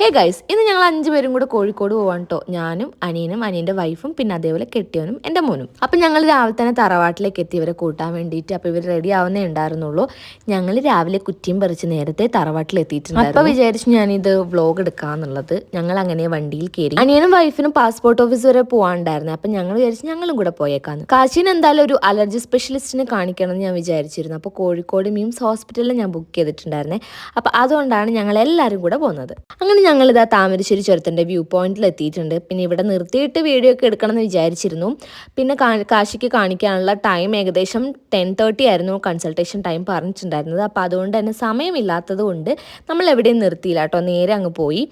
Hey guys ഇന്ന് ഞങ്ങൾ അഞ്ചു പേരും കൂടെ കോഴിക്കോട് പോവാൻ കേട്ടോ ഞാനും അനിയനും അനിയന്റെ വൈഫും പിന്നെ അതേപോലെ കെട്ടിയവനും എന്റെ മോനും. അപ്പം ഞങ്ങൾ രാവിലെ തന്നെ തറവാട്ടിലേക്ക് എത്തി. ഇവരെ കൂട്ടാൻ വേണ്ടിയിട്ട് അപ്പോൾ ഇവർ റെഡി ആവുന്നേ ഉണ്ടായിരുന്നുള്ളൂ. ഞങ്ങൾ രാവിലെ കുറ്റിയും പറിച്ച് നേരത്തെ തറവാട്ടിൽ എത്തിയിട്ടുണ്ട് അപ്പോൾ വിചാരിച്ചു ഞാനിത് വ്ലോഗ് എടുക്കാന്നുള്ളത്. ഞങ്ങൾ അങ്ങനെ വണ്ടിയിൽ കയറി അനിയനും വൈഫിനും പാസ്പോർട്ട് ഓഫീസ് വരെ പോകാണ്ടായിരുന്നു അപ്പം ഞങ്ങൾ വിചാരിച്ചു ഞങ്ങളും കൂടെ പോയേക്കാന്ന്. കാശിന് എന്തായാലും ഒരു അലർജി സ്പെഷ്യലിസ്റ്റിനെ കാണിക്കണം എന്ന് ഞാൻ വിചാരിച്ചിരുന്നു. അപ്പോൾ കോഴിക്കോട് മീംസ് ഹോസ്പിറ്റലിൽ ഞാൻ ബുക്ക് ചെയ്തിട്ടുണ്ടായിരുന്നേ. അപ്പോൾ അതുകൊണ്ടാണ് ഞങ്ങൾ എല്ലാവരും കൂടെ പോകുന്നത് അങ്ങനെ ഞങ്ങൾ ഇതാ താമരശ്ശേരി ചുരത്തിന്റെ വ്യൂ പോയിന്റിൽ എത്തിയിട്ടുണ്ട്. പിന്നെ ഇവിടെ നിർത്തിയിട്ട് വീഡിയോ ഒക്കെ എടുക്കണം എന്ന് വിചാരിച്ചിരുന്നു. പിന്നെ കാശിക്ക് കാണിക്കാനുള്ള ടൈം ഏകദേശം ടെൻ തേർട്ടി ആയിരുന്നു കൺസൾട്ടേഷൻ ടൈം പറഞ്ഞിട്ടുണ്ടായിരുന്നത്. അപ്പോൾ അതുകൊണ്ട് തന്നെ സമയമില്ലാത്തത് കൊണ്ട് നമ്മൾ എവിടെയും നിർത്തിയില്ല കേട്ടോ. നേരെ അങ്ങ് പോയി.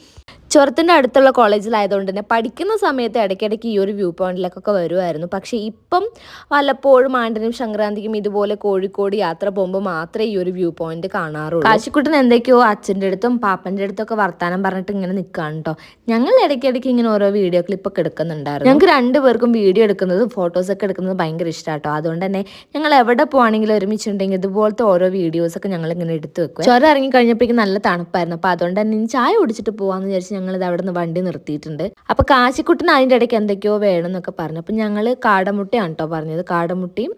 ചുരത്തിന്റെ അടുത്തുള്ള കോളേജിലായതുകൊണ്ട് തന്നെ പഠിക്കുന്ന സമയത്ത് ഇടയ്ക്കിടയ്ക്ക് ഈ ഒരു വ്യൂ പോയിന്റിലേക്കൊക്കെ വരുമായിരുന്നു പക്ഷേ ഇപ്പം വല്ലപ്പോഴും ആണ്ടനും സംക്രാന്തിക്കും ഇതുപോലെ കോഴിക്കോട് യാത്ര പോകുമ്പോൾ മാത്രമേ ഈ ഒരു വ്യൂ പോയിന്റ് കാണാറുള്ളൂ. കാശിക്കുട്ടൻ എന്തൊക്കെയോ അച്ഛന്റെ അടുത്തും പാപ്പന്റെ അടുത്തൊക്കെ വർത്താനം പറഞ്ഞിട്ട് ഇങ്ങനെ നിൽക്കുകയാണ് കേട്ടോ ഞങ്ങൾ ഇടയ്ക്കിടയ്ക്ക് ഇങ്ങനെ ഓരോ വീഡിയോ ക്ലിപ്പൊക്കെ എടുക്കുന്നുണ്ടായിരുന്നു. ഞങ്ങൾക്ക് രണ്ടുപേർക്കും വീഡിയോ എടുക്കുന്നത് ഫോട്ടോസൊക്കെ എടുക്കുന്നത് ഭയങ്കര ഇഷ്ടമാണ് കേട്ടോ അതുകൊണ്ട് തന്നെ ഞങ്ങൾ എവിടെ പോവാണെങ്കിലും ഒരുമിച്ചുണ്ടെങ്കിൽ ഇതുപോലത്തെ ഓരോ വീഡിയോസൊക്കെ ഞങ്ങൾ ഇങ്ങനെ എടുത്ത് വെക്കും. ചുരം ഇറങ്ങി കഴിഞ്ഞപ്പോഴേക്കും നല്ല തണുപ്പായിരുന്നു. അപ്പോൾ അതുകൊണ്ട് തന്നെ ഇനി ചായ കുടിച്ചിട്ട് പോകാമെന്ന് വിചാരിച്ച് ഞങ്ങൾ ഇത് അവിടെ നിന്ന് വണ്ടി നിർത്തിയിട്ടുണ്ട്. അപ്പോൾ കാശിക്കുട്ടന് അതിന്റെ ഇടയ്ക്ക് എന്തൊക്കെയോ വേണം എന്നൊക്കെ പറഞ്ഞു. അപ്പോൾ ഞങ്ങൾ കാടമുട്ടയാണ് കേട്ടോ പറഞ്ഞത്. കാടമുട്ടയും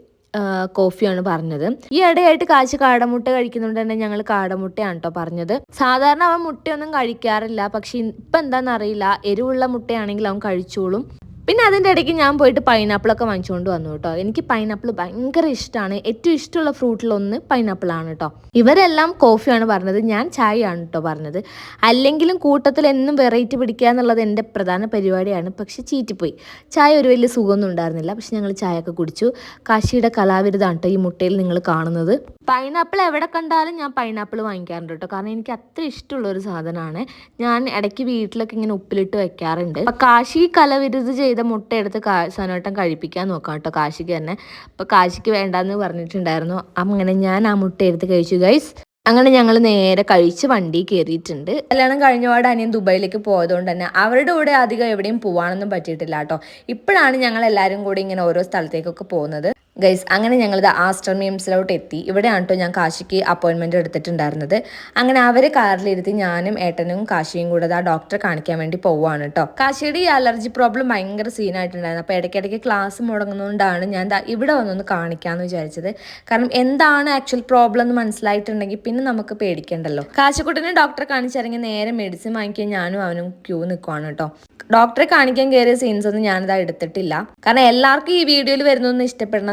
കോഫിയാണ് പറഞ്ഞത്. ഈ ഇടയായിട്ട് കാശി കാടമുട്ട കഴിക്കുന്നുണ്ട് തന്നെ ഞങ്ങൾ കാടമുട്ടയാണ് കേട്ടോ പറഞ്ഞത്. സാധാരണ അവൻ മുട്ടയൊന്നും കഴിക്കാറില്ല. പക്ഷെ ഇപ്പം എന്താണെന്നറിയില്ല എരിവുള്ള മുട്ടയാണെങ്കിൽ അവൻ കഴിച്ചോളും. പിന്നെ അതിന്റെ ഇടയ്ക്ക് ഞാൻ പോയിട്ട് പൈനാപ്പിളൊക്കെ വാങ്ങിച്ചുകൊണ്ട് വന്നു കേട്ടോ. എനിക്ക് പൈനാപ്പിൾ ഭയങ്കര ഇഷ്ടമാണ് ഏറ്റവും ഇഷ്ടമുള്ള ഫ്രൂട്ടിലൊന്ന് പൈനാപ്പിളാണ് കേട്ടോ. ഇവരെല്ലാം കോഫിയാണ് പറഞ്ഞത്. ഞാൻ ചായയാണ് കേട്ടോ പറഞ്ഞത്. അല്ലെങ്കിലും കൂട്ടത്തിൽ എന്നും വെറൈറ്റി പിടിക്കുക എന്നുള്ളത് എന്റെ പ്രധാന പരിപാടിയാണ്. പക്ഷെ ചീറ്റിപ്പോയി. ചായ ഒരു വലിയ സുഖമൊന്നും ഉണ്ടായിരുന്നില്ല. പക്ഷെ ഞങ്ങൾ ചായയൊക്കെ കുടിച്ചു. കാശിയുടെ കലാവിരുതാണ് കേട്ടോ ഈ മുട്ടയിൽ നിങ്ങൾ കാണുന്നത്. പൈനാപ്പിൾ എവിടെ കണ്ടാലും ഞാൻ പൈനാപ്പിൾ വാങ്ങിക്കാറുണ്ട് കേട്ടോ. കാരണം എനിക്ക് അത്ര ഇഷ്ടമുള്ള ഒരു സാധനമാണ്. ഞാൻ ഇടയ്ക്ക് വീട്ടിലൊക്കെ ഇങ്ങനെ ഉപ്പിലിട്ട് വെക്കാറുണ്ട്. കാശി കലവിരുത് ചെയ്ത മുട്ട എടുത്ത് കാ സനോട്ടം കഴിപ്പിക്കാൻ നോക്കാം കേട്ടോ കാശിക്ക് തന്നെ. അപ്പം കാശിക്ക് വേണ്ടാന്ന് പറഞ്ഞിട്ടുണ്ടായിരുന്നു. അങ്ങനെ ഞാൻ ആ മുട്ട എടുത്ത് കഴിച്ചു ഗൈസ് അങ്ങനെ ഞങ്ങൾ നേരെ കഴിച്ച് വണ്ടി കയറിയിട്ടുണ്ട്. കല്യാണം കഴിഞ്ഞപാട് അനിയൻ ദുബായിലേക്ക് പോയതുകൊണ്ട് തന്നെ അവരുടെ കൂടെ അധികം എവിടെയും പോകാനൊന്നും പറ്റിയിട്ടില്ല കേട്ടോ. ഇപ്പോഴാണ് ഞങ്ങൾ എല്ലാവരും കൂടി ഇങ്ങനെ ഓരോ സ്ഥലത്തേക്കൊക്കെ പോകുന്നത്. ഗൈസ് അങ്ങനെ ഞങ്ങളിത് ആസ്റ്റർ മീംസിലോട്ട് എത്തി. ഇവിടെയാണ് കേട്ടോ ഞാൻ കാശിക്ക് അപ്പോയിൻമെന്റ് എടുത്തിട്ടുണ്ടായിരുന്നത്. അങ്ങനെ അവരെ കാറിലിരുത്തി ഞാനും ഏട്ടനും കാശിയും കൂടെ ആ ഡോക്ടറെ കാണിക്കാൻ വേണ്ടി പോവുകയാണ് കേട്ടോ കാശിയുടെ ഈ അലർജി പ്രോബ്ലം ഭയങ്കര സീനായിട്ടുണ്ടായിരുന്നു അപ്പോൾ ഇടയ്ക്കിടയ്ക്ക് ക്ലാസ് മുടങ്ങുന്നതുകൊണ്ടാണ് ഞാൻ ഇവിടെ വന്നൊന്ന് കാണിക്കാമെന്ന് വിചാരിച്ചത്. കാരണം എന്താണ് ആക്ച്വൽ പ്രോബ്ലം എന്ന് മനസ്സിലായിട്ടുണ്ടെങ്കിൽ പിന്നെ നമുക്ക് പേടിക്കണ്ടല്ലോ. കാശിക്കുട്ടനെ ഡോക്ടറെ കാണിച്ചിറങ്ങി നേരെ മെഡിസിൻ വാങ്ങിക്കാൻ ഞാനും അവനും ക്യൂ നിൽക്കുവാണ് കേട്ടോ ഡോക്ടറെ കാണിക്കാൻ കയറിയ സീൻസ് ഒന്നും ഞാനിതാ എടുത്തിട്ടില്ല. കാരണം എല്ലാവർക്കും ഈ വീഡിയോയിൽ വരുന്നൊന്നും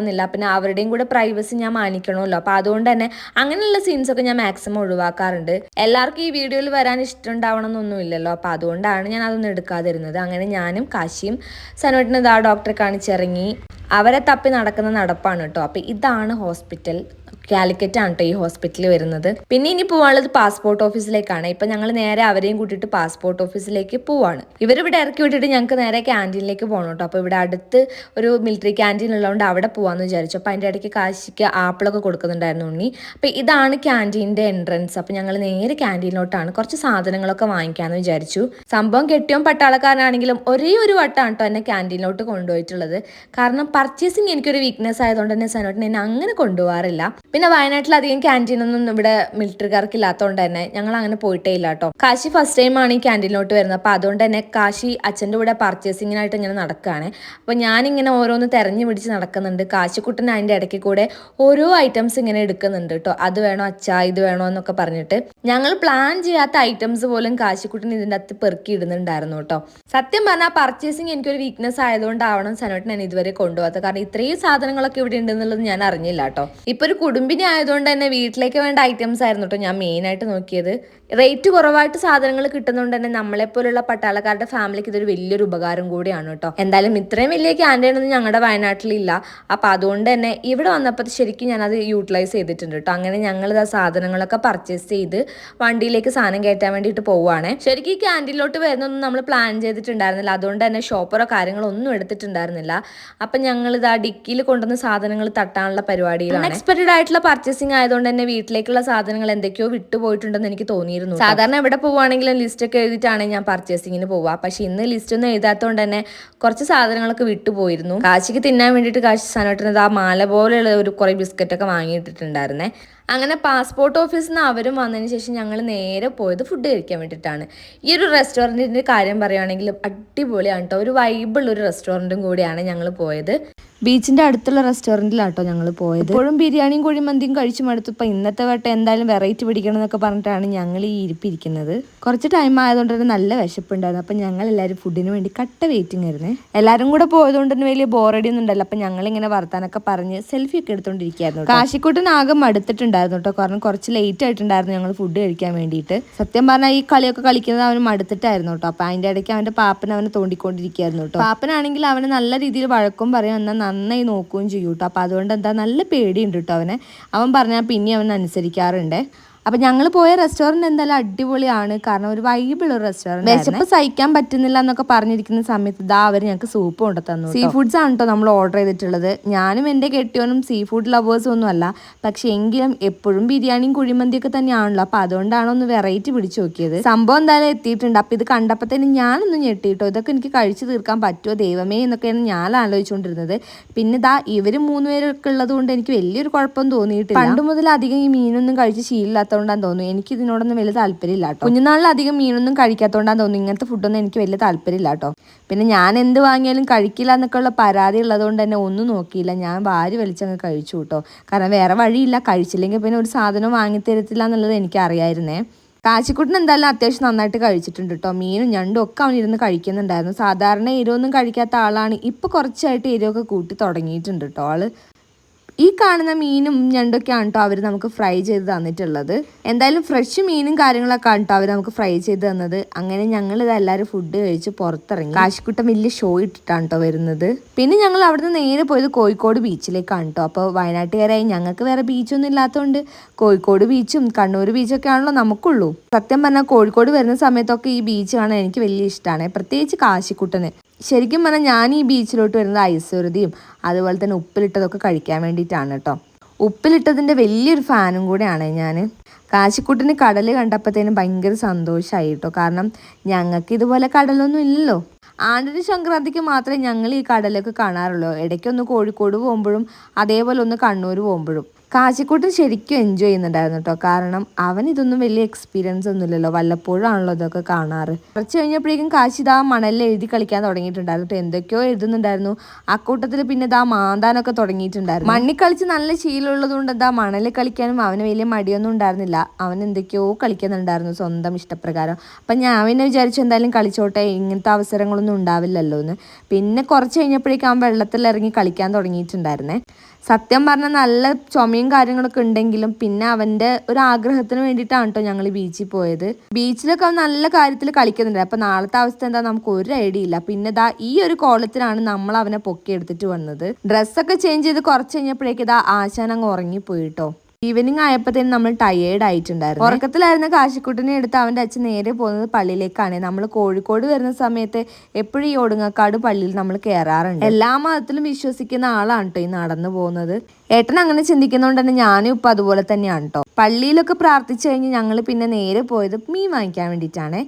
ഇഷ്ടപ്പെടണമെന്നില്ല പിന്നെ അവരുടെയും കൂടെ പ്രൈവസി ഞാൻ മാനിക്കണമല്ലോ. അപ്പൊ അതുകൊണ്ട് തന്നെ അങ്ങനെയുള്ള സീൻസ് ഒക്കെ ഞാൻ മാക്സിമം ഒഴിവാക്കാറുണ്ട്. എല്ലാവർക്കും ഈ വീഡിയോയിൽ വരാൻ ഇഷ്ടമുണ്ടാവണം എന്നൊന്നും ഇല്ലല്ലോ. അപ്പൊ അതുകൊണ്ടാണ് ഞാൻ അതൊന്നും എടുക്കാതിരുന്നത്. അങ്ങനെ ഞാനും കാശിയും സനോട്ടിനെ ഇതാ ഡോക്ടറെ കാണിച്ചിറങ്ങി. അവരെ തപ്പി നടക്കുന്ന നടപ്പാണ് കേട്ടോ. അപ്പൊ ഇതാണ് ഹോസ്പിറ്റൽ കാലിക്കറ്റ് ആണ് കേട്ടോ ഈ ഹോസ്പിറ്റലിൽ വരുന്നത്. പിന്നെ ഇനി പോവാനുള്ളത് പാസ്പോർട്ട് ഓഫീസിലേക്കാണ്. ഇപ്പൊ ഞങ്ങൾ നേരെ അവരെയും കൂട്ടിയിട്ട് പാസ്പോർട്ട് ഓഫീസിലേക്ക് പോവാണ്. ഇവരിവിടെ ഇറക്കി വിട്ടിട്ട് ഞങ്ങൾക്ക് നേരെ ക്യാന്റീനിലേക്ക് പോകണം കേട്ടോ അപ്പോൾ ഇവിടെ അടുത്ത് ഒരു മിലിറ്ററി ക്യാന്റീൻ ഉള്ളതുകൊണ്ട് അവിടെ പോവാന്ന് വിചാരിച്ചു. അപ്പോൾ അതിന്റെ ഇടയ്ക്ക് കാശിക്ക് ആപ്പിളൊക്കെ കൊടുക്കുന്നുണ്ടായിരുന്നു ഉണ്ണി. അപ്പോൾ ഇതാണ് ക്യാന്റീന്റെ എൻട്രൻസ് അപ്പോൾ ഞങ്ങൾ നേരെ ക്യാന്റീനിലോട്ടാണ് കുറച്ച് സാധനങ്ങളൊക്കെ വാങ്ങിക്കാമെന്ന് വിചാരിച്ചു. സംഭവം കെട്ടിയോ പട്ടാളക്കാരനാണെങ്കിലും ഒരേ ഒരു വട്ടമാണ് കേട്ടോ എന്നെ ക്യാന്റീനിലോട്ട് കൊണ്ടുപോയിട്ടുള്ളത്. കാരണം പർച്ചേസിങ് എനിക്കൊരു വീക്ക്നെസ് ആയതുകൊണ്ട് തന്നെ സനോട്ടിന് എന്നെ അങ്ങനെ കൊണ്ടുപോകാറില്ല പിന്നെ വയനാട്ടിൽ അധികം ക്യാന്റീനൊന്നും ഇവിടെ മിലിറ്ററിക്കാർക്ക് ഇല്ലാത്തതുകൊണ്ട് തന്നെ ഞങ്ങൾ അങ്ങനെ പോയിട്ടേ ഇല്ല കേട്ടോ കാശി ഫസ്റ്റ് ടൈമാണ് ഈ ക്യാന്റീനിലോട്ട് വരുന്നത്. അപ്പോൾ അതുകൊണ്ട് തന്നെ കാശി അച്ഛന്റെ കൂടെ പർച്ചേസിങ്ങിനായിട്ട് ഇങ്ങനെ നടക്കുകയാണ് അപ്പോൾ ഞാനിങ്ങനെ ഓരോന്ന് തെരഞ്ഞു പിടിച്ച് നടക്കുന്നുണ്ട്. കാശിക്കുട്ടൻ അതിന്റെ ഇടയ്ക്ക് കൂടെ ഓരോ ഐറ്റംസ് ഇങ്ങനെ എടുക്കുന്നുണ്ട് കേട്ടോ അത് വേണോ അച്ഛാ ഇത് വേണോ എന്നൊക്കെ പറഞ്ഞിട്ട്. ഞങ്ങൾ പ്ലാൻ ചെയ്യാത്ത ഐറ്റംസ് പോലും കാശിക്കുട്ടൻ ഇതിന്റെ അകത്ത് പെറുക്കി ഇടുന്നുണ്ടായിരുന്നു കേട്ടോ സത്യം പറഞ്ഞാൽ പർച്ചേസിങ് എനിക്കൊരു വീക്ക്നെസ് ആയതുകൊണ്ടാവണം സനോട്ട് ഞാൻ ഇതുവരെ കൊണ്ടുപോകാത്തത്. കാരണം ഇത്രയും സാധനങ്ങളൊക്കെ ഇവിടെ ഉണ്ടെന്നുള്ളത് ഞാൻ അറിഞ്ഞില്ല കേട്ടോ ഇപ്പൊ ഒരു കുടുംബിനി ആയതുകൊണ്ട് തന്നെ വീട്ടിലേക്ക് വേണ്ട ഐറ്റംസ് ആയിരുന്നു കേട്ടോ ഞാൻ മെയിനായിട്ട് നോക്കിയത്. റേറ്റ് കുറവായിട്ട് സാധനങ്ങൾ കിട്ടുന്നതുകൊണ്ട് തന്നെ നമ്മളെ പോലുള്ള പട്ടാളക്കാരുടെ ഫാമിലിക്ക് ഇതൊരു വലിയൊരു ഉപകാരം കൂടിയാണ് കേട്ടോ എന്തായാലും ഇത്രയും വലിയ ക്യാന്റീൻ ഒന്നും ഞങ്ങളുടെ വയനാട്ടിലില്ല അപ്പൊ അതുകൊണ്ട് തന്നെ ഇവിടെ വന്നപ്പോൾ ശരിക്കും ഞാനത് യൂട്ടിലൈസ് ചെയ്തിട്ടുണ്ട് കേട്ടോ അങ്ങനെ ഞങ്ങൾ ആ സാധനങ്ങളൊക്കെ പർച്ചേസ് ചെയ്ത് വണ്ടിയിലേക്ക് സാധനം കയറ്റാൻ വേണ്ടിയിട്ട് പോവുകയാണ് ശരിക്കും ഈ ക്യാന്റീനിലോട്ട് വരുന്നൊന്നും നമ്മൾ പ്ലാൻ ചെയ്തിട്ടുണ്ടായിരുന്നില്ല. അതുകൊണ്ട് തന്നെ ഷോപ്പറോ കാര്യങ്ങളോ ഒന്നും എടുത്തിട്ടുണ്ടായിരുന്നില്ല. അപ്പം ആ ഡിക്കിയിൽ കൊണ്ടുവന്ന സാധനങ്ങൾ തട്ടാനുള്ള പരിപാടിയിലാണ്. എക്സ്പെക്റ്റഡ് ആയിട്ടുള്ള പർച്ചേസിംഗ് ആയതുകൊണ്ട് തന്നെ വീട്ടിലേക്കുള്ള സാധനങ്ങൾ എന്തൊക്കെയോ വിട്ടുപോയിട്ടുണ്ടെന്ന് എനിക്ക് തോന്നിയിരുന്നു സാധാരണ എവിടെ പോവുകയാണെങ്കിലും ലിസ്റ്റ് ഒക്കെ എഴുതിയിട്ടാണ് ഞാൻ പർച്ചേസിങ്ങിന് പോവുക. പക്ഷെ ഇന്ന് ലിസ്റ്റ് ഒന്നും എഴുതാത്തതുകൊണ്ട് തന്നെ കുറച്ച് സാധനങ്ങളൊക്കെ വിട്ടുപോയിരുന്നു. കാശിക്ക് തിന്നാൻ വേണ്ടിയിട്ട് കാശി സാധനമായിട്ട് ആ മാല പോലെയുള്ള ഒരു കുറേ ബിസ്ക്കറ്റൊക്കെ വാങ്ങിയിട്ടിട്ടുണ്ടായിരുന്നേ. അങ്ങനെ പാസ്പോർട്ട് ഓഫീസിൽ നിന്ന് അവരും വന്നതിന് ശേഷം ഞങ്ങൾ നേരെ പോയത് ഫുഡ് കഴിക്കാൻ വേണ്ടിയിട്ടാണ്. ഈ ഒരു റെസ്റ്റോറന്റിന്റെ കാര്യം പറയുകയാണെങ്കിൽ അടിപൊളിയാണ് കേട്ടോ. ഒരു വൈബിൾ ഒരു റെസ്റ്റോറന്റും കൂടിയാണ് ഞങ്ങൾ പോയത്. ബീച്ചിന്റെ അടുത്തുള്ള റെസ്റ്റോറന്റിലാട്ടോ ഞങ്ങൾ പോയത്. ഇപ്പോഴും ബിരിയാണിയും കുഴിമന്തിയും കഴിച്ചു മടുത്തു. ഇപ്പം ഇന്നത്തെ വട്ടം എന്തായാലും വെറൈറ്റി പിടിക്കണം എന്നൊക്കെ പറഞ്ഞിട്ടാണ് ഞങ്ങൾ ഈ ഇരിപ്പിരിക്കുന്നത്. കുറച്ച് ടൈം ആയതുകൊണ്ട് തന്നെ നല്ല വിശപ്പുണ്ടായിരുന്നു. അപ്പം ഞങ്ങൾ എല്ലാവരും ഫുഡിന് വേണ്ടി കട്ട വെയിറ്റിംഗ് ആയിരുന്നു. എല്ലാവരും കൂടെ പോയതുകൊണ്ട് തന്നെ വലിയ ബോറടി ഒന്നും ഉണ്ടല്ലോ അപ്പം ഞങ്ങൾ ഇങ്ങനെ വർത്താനൊക്കെ പറഞ്ഞ് സെൽഫി ഒക്കെ എടുത്തോണ്ടിരിക്കുകയായിരുന്നു കാശിക്കൂട്ടൻ ആകെ മടുത്തിട്ടുണ്ടായിരുന്നു കേട്ടോ കാരണം കുറച്ച് ലേറ്റ് ആയിട്ടുണ്ടായിരുന്നു ഞങ്ങൾ ഫുഡ് കഴിക്കാൻ വേണ്ടിയിട്ട്. സത്യം പറഞ്ഞാൽ ഈ കളിയൊക്കെ കളിക്കുന്നത് അവന് മടുത്തിട്ടായിരുന്നു കേട്ടോ അപ്പം അതിന്റെ ഇടയ്ക്ക് അവന്റെ പാപ്പൻ അവനെ തോണ്ടിക്കൊണ്ടിരിക്കുകയായിരുന്നു കേട്ടോ പാപ്പനാണെങ്കിൽ അവന് നല്ല രീതിയിൽ വഴക്കും പറയും. എന്നാൽ നന്നായി നോക്കുകയും ചെയ്യും കേട്ടോ. അപ്പോൾ അതുകൊണ്ട് എന്താ നല്ല പേടിയുണ്ട് കേട്ടോ അവനെ. അവൻ പറഞ്ഞാൽ പിന്നെ അവൻ അനുസരിക്കാറുണ്ട്. അപ്പം ഞങ്ങൾ പോയ റെസ്റ്റോറന്റ് എന്തായാലും അടിപൊളിയാണ്. കാരണം ഒരു വൈബിൾ റെസ്റ്റോറന്റ് റെസ്റ്റോറന്റ് വിശപ്പ് സഹിക്കാൻ പറ്റുന്നില്ല എന്നൊക്കെ പറഞ്ഞിരിക്കുന്ന സമയത്ത് ഇതാ അവർ ഞങ്ങൾക്ക് സൂപ്പ് കൊണ്ട് തന്നു സീ ഫുഡ്സ് ആണ് കേട്ടോ നമ്മൾ ഓർഡർ ചെയ്തിട്ടുള്ളത്. ഞാനും എന്റെ കെട്ടിയോനും സീ ഫുഡ് ലവേഴ്സും ഒന്നും അല്ല. പക്ഷെ എങ്കിലും എപ്പോഴും ബിരിയാണിയും കുഴിമന്തിയൊക്കെ തന്നെയാണല്ലോ. അപ്പോൾ അതുകൊണ്ടാണ് ഒന്ന് വെറൈറ്റി പിടിച്ചു നോക്കിയത്. സംഭവം എന്തായാലും എത്തിയിട്ടുണ്ട്. അപ്പോൾ ഇത് കണ്ടപ്പോൾ തന്നെ ഞാനൊന്നും ഞെട്ടിട്ടോ ഇതൊക്കെ എനിക്ക് കഴിച്ചു തീർക്കാൻ പറ്റുമോ? ദൈവമേ എന്നൊക്കെയാണ് ഞാൻ ആലോചിച്ചുകൊണ്ടിരുന്നത് പിന്നെ ഇതാ ഇവർ മൂന്നുപേരൊക്കെ ഉള്ളത് കൊണ്ട് എനിക്ക് വലിയൊരു കുഴപ്പം തോന്നിയിട്ടില്ല. പണ്ട് മുതൽ അധികം ഈ മീനൊന്നും കഴിച്ച് ശീലമില്ലാത്തതുകൊണ്ടാന്ന് തോന്നുന്നു. എനിക്ക് ഇതിനോടൊന്നും വലിയ താല്പര്യമില്ല കേട്ടോ കുഞ്ഞുനാളിൽ അധികം മീനൊന്നും കഴിക്കാത്തതുകൊണ്ടാന്ന് തോന്നുന്നു. ഇങ്ങനത്തെ ഫുഡൊന്നും എനിക്ക് വലിയ താല്പര്യമില്ല കേട്ടോ പിന്നെ ഞാൻ എന്ത് വാങ്ങിയാലും കഴിക്കില്ല എന്നൊക്കെയുള്ള പരാതി ഉള്ളതുകൊണ്ട് തന്നെ ഒന്നും നോക്കിയില്ല. ഞാൻ വാരി വലിച്ചങ്ങ് കഴിച്ചു കേട്ടോ കാരണം വേറെ വഴിയില്ല. കഴിച്ചില്ലെങ്കിൽ പിന്നെ ഒരു സാധനം വാങ്ങിത്തരത്തില്ല എന്നുള്ളത് എനിക്ക് അറിയായിരുന്നേ കാശിക്കുട്ടൻ എന്തായാലും അത്യാവശ്യം നന്നായിട്ട് കഴിച്ചിട്ടുണ്ട് കേട്ടോ മീനും ഞണ്ടും ഒക്കെ അവൻ ഇരുന്ന് കഴിക്കുന്നുണ്ടായിരുന്നു. സാധാരണ എരിവൊന്നും കഴിക്കാത്ത ആളാണ്. ഇപ്പൊ കുറച്ചായിട്ട് എരിവൊക്കെ കൂട്ടി തുടങ്ങിയിട്ടുണ്ട് കേട്ടോ ആൾ. ഈ കാണുന്ന മീനും ഞണ്ടൊക്കെയാണ് കേട്ടോ അവർ നമുക്ക് ഫ്രൈ ചെയ്ത് തന്നിട്ടുള്ളത്. എന്തായാലും ഫ്രഷ് മീനും കാര്യങ്ങളൊക്കെ ആണ് കേട്ടോ അവർ നമുക്ക് ഫ്രൈ ചെയ്ത് തന്നത്. അങ്ങനെ ഞങ്ങൾ ഇത് എല്ലാവരും ഫുഡ് കഴിച്ച് പുറത്തിറങ്ങി. കാശിക്കുട്ടം വലിയ ഷോ ഇട്ടിട്ടാണ് കേട്ടോ വരുന്നത്. പിന്നെ ഞങ്ങൾ അവിടുന്ന് നേരെ പോയത് കോഴിക്കോട് ബീച്ചിലേക്കാണ് കേട്ടോ അപ്പോൾ വയനാട്ടുകാരായി ഞങ്ങൾക്ക് വേറെ ബീച്ചൊന്നും ഇല്ലാത്തതുകൊണ്ട് കോഴിക്കോട് ബീച്ചും കണ്ണൂർ ബീച്ചൊക്കെ ആണല്ലോ നമുക്കുള്ളൂ. സത്യം പറഞ്ഞാൽ കോഴിക്കോട് വരുന്ന സമയത്തൊക്കെ ഈ ബീച്ച് കാണാൻ എനിക്ക് വലിയ ഇഷ്ടമാണ് പ്രത്യേകിച്ച് കാശിക്കുട്ടന്. ശരിക്കും പറഞ്ഞാൽ ഞാൻ ഈ ബീച്ചിലോട്ട് വരുന്നത് ഐശ്വര്യതയും അതുപോലെ തന്നെ ഉപ്പിലിട്ടതൊക്കെ കഴിക്കാൻ വേണ്ടിയിട്ടാണ് കേട്ടോ. ഉപ്പിലിട്ടതിന്റെ വലിയൊരു ഫാനും കൂടെയാണ് ഞാൻ കാശിക്കുട്ടിന് കടൽ കണ്ടപ്പോഴത്തേനും ഭയങ്കര സന്തോഷമായി കേട്ടോ. കാരണം ഞങ്ങൾക്ക് ഇതുപോലെ കടലൊന്നും ഇല്ലല്ലോ. ആണ്ടിന് സംക്രാന്തിക്ക് മാത്രമേ ഞങ്ങൾ ഈ കടലൊക്കെ കാണാറുള്ളൂ. ഇടയ്ക്കൊന്ന് കോഴിക്കോട് പോകുമ്പോഴും അതേപോലെ ഒന്ന് കണ്ണൂർ പോകുമ്പോഴും. കാശിക്കുട്ടൻ ശരിക്കും എൻജോയ് ചെയ്യുന്നുണ്ടായിരുന്നു കേട്ടോ കാരണം അവൻ ഇതൊന്നും വലിയ എക്സ്പീരിയൻസ് ഒന്നുമില്ലല്ലോ. വല്ലപ്പോഴാണല്ലോ ഇതൊക്കെ കാണാറ്. കുറച്ച് കഴിഞ്ഞപ്പോഴേക്കും കാശി ഇതാ മണലിൽ എഴുതി കളിക്കാൻ തുടങ്ങിയിട്ടുണ്ടായിരുന്നു കേട്ടോ എന്തൊക്കെയോ എഴുതുന്നുണ്ടായിരുന്നു. അക്കൂട്ടത്തിൽ പിന്നെ ഇതാ മാന്താനൊക്കെ തുടങ്ങിയിട്ടുണ്ടായിരുന്നു. മണ്ണിൽ കളിച്ച് നല്ല ശീലമുള്ളത് കൊണ്ട് എന്താ മണലിൽ കളിക്കാനും അവന് വലിയ മടിയൊന്നും ഉണ്ടായിരുന്നില്ല. അവൻ എന്തൊക്കെയോ കളിക്കുന്നുണ്ടായിരുന്നു സ്വന്തം ഇഷ്ടപ്രകാരം. അപ്പം ഞാൻ പിന്നെ വിചാരിച്ചു എന്തായാലും കളിച്ചോട്ടെ ഇങ്ങനത്തെ അവസരങ്ങളൊന്നും ഉണ്ടാവില്ലല്ലോ എന്ന് പിന്നെ കുറച്ച് കഴിഞ്ഞപ്പോഴേക്കും അവൻ വെള്ളത്തിൽ ഇറങ്ങി കളിക്കാൻ തുടങ്ങിയിട്ടുണ്ടായിരുന്നേ. സത്യം പറഞ്ഞാൽ നല്ല ചുമയും കാര്യങ്ങളൊക്കെ ഉണ്ടെങ്കിലും പിന്നെ അവന്റെ ഒരു ആഗ്രഹത്തിന് വേണ്ടിയിട്ടാണ് കേട്ടോ ഞങ്ങൾ ബീച്ചിൽ പോയത്. ബീച്ചിലൊക്കെ അവൻ നല്ല കാര്യത്തിൽ കളിക്കുന്നുണ്ട്. അപ്പം നാളത്തെ അവസ്ഥ എന്താ നമുക്ക് ഒരു ഐഡിയ ഇല്ല. പിന്നെ ഇതാ ഈ ഒരു കോളത്തിലാണ് നമ്മൾ അവനെ പൊക്കിയെടുത്തിട്ട് വന്നത്. ഡ്രസ്സൊക്കെ ചേഞ്ച് ചെയ്ത് കുറച്ച് കഴിഞ്ഞപ്പോഴേക്കും ഇതാ ആശാൻ അങ്ങ് ഉറങ്ങിപ്പോയി കേട്ടോ ഈവനിങ് ആയപ്പോഴത്തേനും നമ്മൾ ടയേർഡ് ആയിട്ടുണ്ടായിരുന്നു. ഉറക്കത്തിലായിരുന്ന കാശിക്കുട്ടിനെ എടുത്ത് അവന്റെ അച്ഛൻ നേരെ പോകുന്നത് പള്ളിയിലേക്കാണ്. നമ്മൾ കോഴിക്കോട് വരുന്ന സമയത്ത് എപ്പോഴും ഈ ഒടുങ്ങക്കാട് പള്ളിയിൽ നമ്മൾ കയറാറുണ്ട്. എല്ലാ മതത്തിലും വിശ്വസിക്കുന്ന ആളാണ് കേട്ടോ ഈ നടന്നു പോകുന്നത്. ഏട്ടൻ അങ്ങനെ ചിന്തിക്കുന്നതുകൊണ്ട് തന്നെ ഞാനും ഇപ്പം അതുപോലെ തന്നെയാണ് കേട്ടോ പള്ളിയിലൊക്കെ പ്രാർത്ഥിച്ചു കഴിഞ്ഞ് ഞങ്ങൾ പിന്നെ നേരെ പോയത് മീൻ വാങ്ങിക്കാൻ വേണ്ടിയിട്ടാണ്.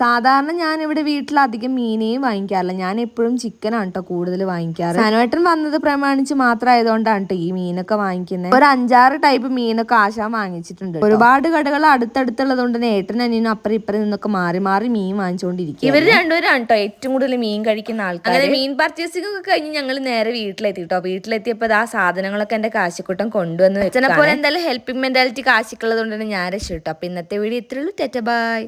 സാധാരണ ഞാൻ ഇവിടെ വീട്ടിൽ അധികം മീനെയും വാങ്ങിക്കാറില്ല. ഞാൻ എപ്പോഴും ചിക്കനാണ് കേട്ടോ കൂടുതൽ വാങ്ങിക്കാറ്. സനുവേട്ടൻ വന്നത് പ്രമാണിച്ച് മാത്രമായതുകൊണ്ടാണ് കേട്ടോ ഈ മീനൊക്കെ വാങ്ങിക്കുന്നത് ഒരു അഞ്ചാറ് ടൈപ്പ് മീനൊക്കെ ആശാൻ വാങ്ങിച്ചിട്ടുണ്ട് ഒരുപാട് കടകൾ അടുത്തടുത്തുള്ളത് കൊണ്ട് തന്നെ ഏട്ടൻ അനിയനും അപ്പുറം ഇപ്പുറം നിന്നൊക്കെ മാറി മാറി മീൻ വാങ്ങിച്ചുകൊണ്ടിരിക്കും ഇവർ രണ്ടുപേരാണ് കേട്ടോ ഏറ്റവും കൂടുതൽ മീൻ കഴിക്കുന്ന ആൾക്കാർ അങ്ങനെ മീൻ പർച്ചേസിംഗ് ഒക്കെ കഴിഞ്ഞ് ഞങ്ങൾ നേരെ വീട്ടിലെത്തി കേട്ടോ വീട്ടിലെത്തിയപ്പോൾ ആ സാധനങ്ങളൊക്കെ എന്റെ കാശിക്കൂട്ടം കൊണ്ടുവന്ന് വെച്ചനെ പോലെ എന്തായാലും ഹെൽപ്പിംഗ് മെന്റാലിറ്റി കാശിക്കുള്ളത് കൊണ്ട് തന്നെ ഞാൻ രക്ഷപ്പെട്ടു. അപ്പൊ ഇന്നത്തെ വീഡിയോ ഇത്രയുള്ളൂ ടെറ്റ ബൈ.